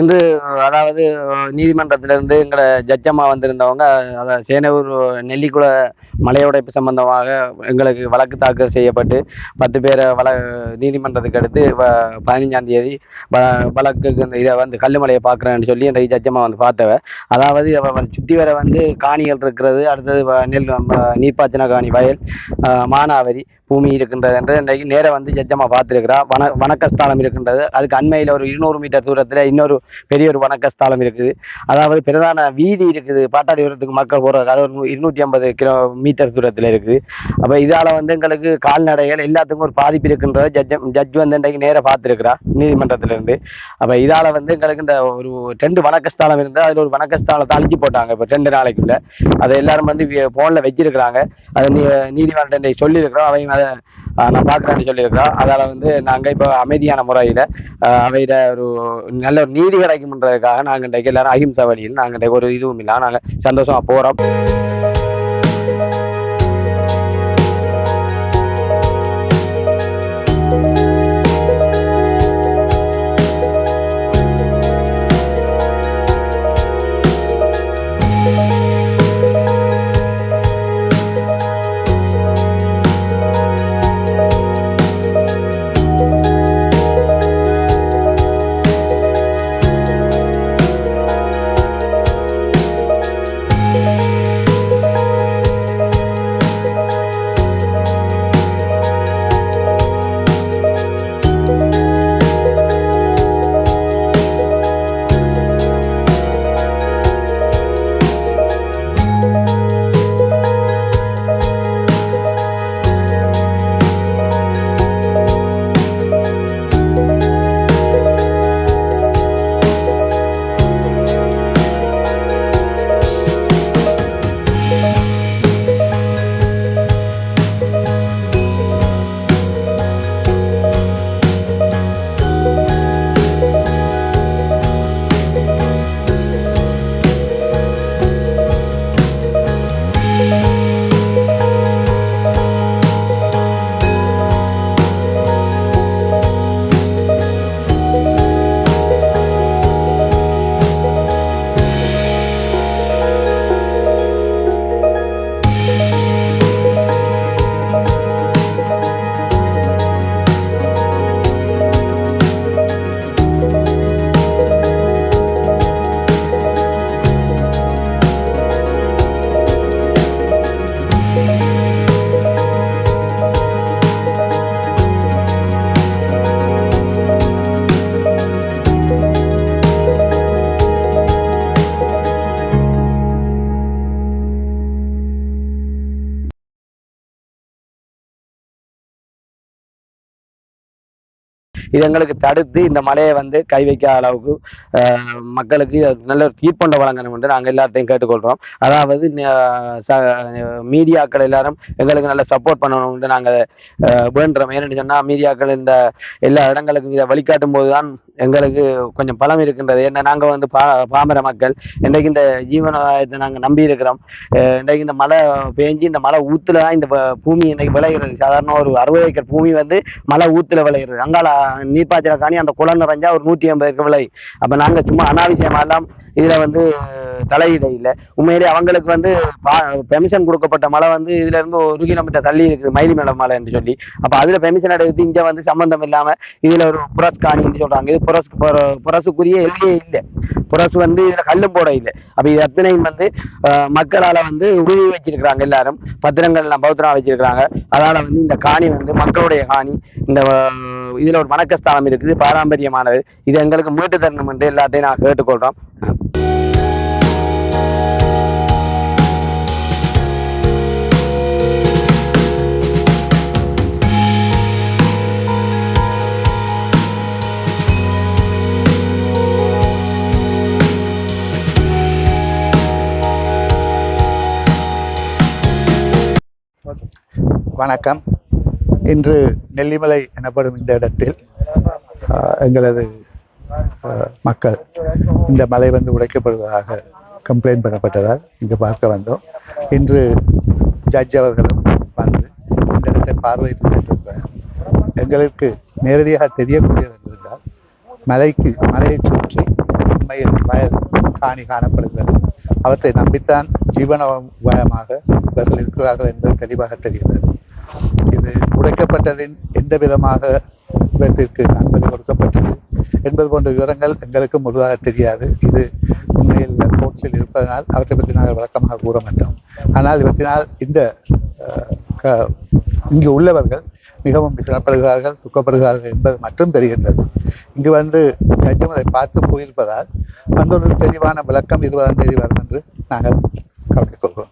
இன்று அதாவது நீதிமன்றத்திலிருந்து எங்களை ஜட்ஜம்மா வந்திருந்தவங்க அதை சேனூர் நெல்லிக்குள மலையுடைப்பு சம்பந்தமாக எங்களுக்கு வழக்கு தாக்கல் செய்யப்பட்டு பத்து பேரை வழ நீதிமன்றத்துக்கு அடுத்து வ பதினஞ்சாம் தேதி வ வழக்குக்கு இந்த இதை வந்து கல்லுமலையை பார்க்குறேன்னு சொல்லி அந்த ஜட்ஜம்மா வந்து பார்த்தவ. அதாவது அவ சுற்றி வர வந்து காணிகள் இருக்கிறது அடுத்தது நெல் நீர்ப்பாச்சன நீர்ப்பாய்ச்சின காணி வயல் மானாவரி பூமி இருக்கின்றது என்று இன்றைக்கு நேராக வந்து ஜட்ஜம்மா பார்த்துருக்கிறா. வன வணக்கஸ்தானம் இருக்கின்றது. அதுக்கு அண்மையில் ஒரு இருநூறு மீட்டர் தூரத்தில் இன்னொரு பெரிய ஒரு வணக்கஸ்தானம் இருக்குது. அதாவது பிரதான வீதி இருக்குது. பாட்டாளிபுரத்துக்கு மக்கள் போகிறதுக்கு அது ஒரு இருநூற்றி ஐம்பது கிலோ மீட்டர் தூரத்தில் இருக்குது. அப்போ இதால் வந்து எங்களுக்கு கால்நடைகள் எல்லாத்துக்கும் ஒரு பாதிப்பு இருக்கின்றது ஜட்ஜ் ஜட்ஜ் வந்து இன்றைக்கு நேராக பார்த்துருக்குறா நீதிமன்றத்திலிருந்து. அப்போ இதால் வந்து எங்களுக்கு இந்த ஒரு ரெண்டு வணக்கஸ்தலம் இருந்தால் அதில் ஒரு வணக்கஸ்தானத்தை அழிச்சு போட்டாங்க இப்போ ரெண்டு நாளைக்குள்ள. அதை எல்லாரும் வந்து ஃபோனில் வச்சிருக்கிறாங்க. அதை நீ நீதிமன்றம் சொல்லியிருக்கிறோம். அவங்க அதை நான் பார்க்குறேன்னு சொல்லியிருக்கிறோம். அதால் வந்து நாங்கள் இப்போ அமைதியான முறையில் அவையில் ஒரு நல்ல ஒரு நீதி கிடைக்கும்ன்றதுக்காக நாங்கள் இன்றைக்கு எல்லாரும் அகிம்சா வழியில் நாங்கள் இன்றைக்கு ஒரு இதுவும் இல்லை நாங்கள் சந்தோஷமாக போகிறோம் இது எங்களுக்கு தடுத்து இந்த மலையை வந்து கை வைக்காத அளவுக்கு மக்களுக்கு நல்ல ஒரு தீர்ப்பொண்டை வழங்கணும் என்று நாங்கள் எல்லாத்தையும் கேட்டுக்கொள்கிறோம் அதாவது மீடியாக்கள் எல்லாரும் எங்களுக்கு நல்ல சப்போர்ட் பண்ணணும் என்று நாங்கள் வேண்டுறோம். ஏன்னு சொன்னால் மீடியாக்கள் இந்த எல்லா இடங்களுக்கும் இதை வழிகாட்டும் போது தான் எங்களுக்கு கொஞ்சம் பலம் இருக்கின்றது. ஏன்னா நாங்கள் வந்து பா பாமர மக்கள். இன்றைக்கு இந்த ஜீவனத்தை நாங்கள் நம்பி இருக்கிறோம் இன்றைக்கு இந்த மழை பெஞ்சு இந்த மழை ஊத்துல தான் இந்த பூமி இன்றைக்கு விளைகிறது சாதாரண ஒரு அறுபது ஏக்கர் பூமி வந்து மழை ஊத்துல விளைகிறது அங்கால நீர்ப்பாய்ச்சல காணி அந்த குளம் நிறைஞ்சா ஒரு நூற்றி ஐம்பது ஏக்கர் விளை. அப்போ நாங்கள் சும்மா அனாவசியமா எல்லாம் வந்து தலையிட இல்லை. உண்மையிலே அவங்களுக்கு வந்து பெர்மிஷன் கொடுக்கப்பட்ட மலை வந்து இதுல இருந்து ஒரு கிலோமீட்டர் தள்ளி இருக்குது மயிலி மேல மலை என்று சொல்லி. அப்போ அதுல பெர்மிஷன் எடுத்து இங்கே வந்து சம்பந்தம் இல்லாம இதுல ஒரு புரஸ் காணின்னு சொல்றாங்க. இது புரஸ் புர- புரசுக்குரிய எல்லையே இல்லை. புரசு வந்து இதுல கல்லும் போட இல்லை. அப்போ இது அத்தனையும் வந்து மக்களால் மக்களால வந்து உறுதி வச்சிருக்கிறாங்க எல்லாரும். பத்திரங்கள் எல்லாம் பௌத்திரம் வச்சிருக்கிறாங்க. அதனால வந்து இந்த காணி வந்து மக்களுடைய காணி. இந்த இதுல ஒரு வணக்கஸ்தானம் இருக்குது பாரம்பரியமானது. இது எங்களுக்கு மீட்டு தரணும் என்று எல்லாத்தையும் நான் கேட்டுக்கொள்கிறோம் வணக்கம். இன்று நெல்லிமலை எனப்படும் இந்த இடத்தில் எங்களது மக்கள் இந்த மலை வந்து உடைக்கப்படுவதாக கம்ப்ளைண்ட் பண்ணப்பட்டதால் இங்கு பார்க்க வந்தோம். இன்று ஜட்ஜ் அவர்களும் வந்து இந்த இடத்தை பார்வையிட்டு சென்றிருக்கிறார். எங்களுக்கு நேரடியாக தெரியக்கூடியது என்றால் மலைக்கு மலையை சுற்றி உண்மையில் வயல் காணி காணப்படுகிறது. அவற்றை நம்பித்தான் ஜீவன உபாயமாக இவர்கள் இருக்கிறார்கள் என்பது தெளிவாக தெரிகிறது. இது உடைக்கப்பட்டதின் எந்த விதமாக இவற்றிற்கு அனுமதி கொடுக்கப்பட்டது என்பது போன்ற விவரங்கள் எங்களுக்கு முழுதாக தெரியாது. இது உண்மையில் கோர்ட்ஸில் இருப்பதனால் அவற்றை பற்றி நாங்கள் விளக்கமாக கூற மாட்டோம். ஆனால் இவற்றினால் இந்த க- இங்கு உள்ளவர்கள் மிகவும் சிறப்படுகிறார்கள் துக்கப்படுகிறார்கள் என்பது மட்டும் தெரிகின்றது. இங்கு வந்து ஜட்ஜும் அதை பார்த்து போயிருப்பதால் அந்த ஒரு தெளிவான விளக்கம் இருபதாம் தேதி வரும் என்று நாங்கள் கவனித்துக் கொள்கிறோம்.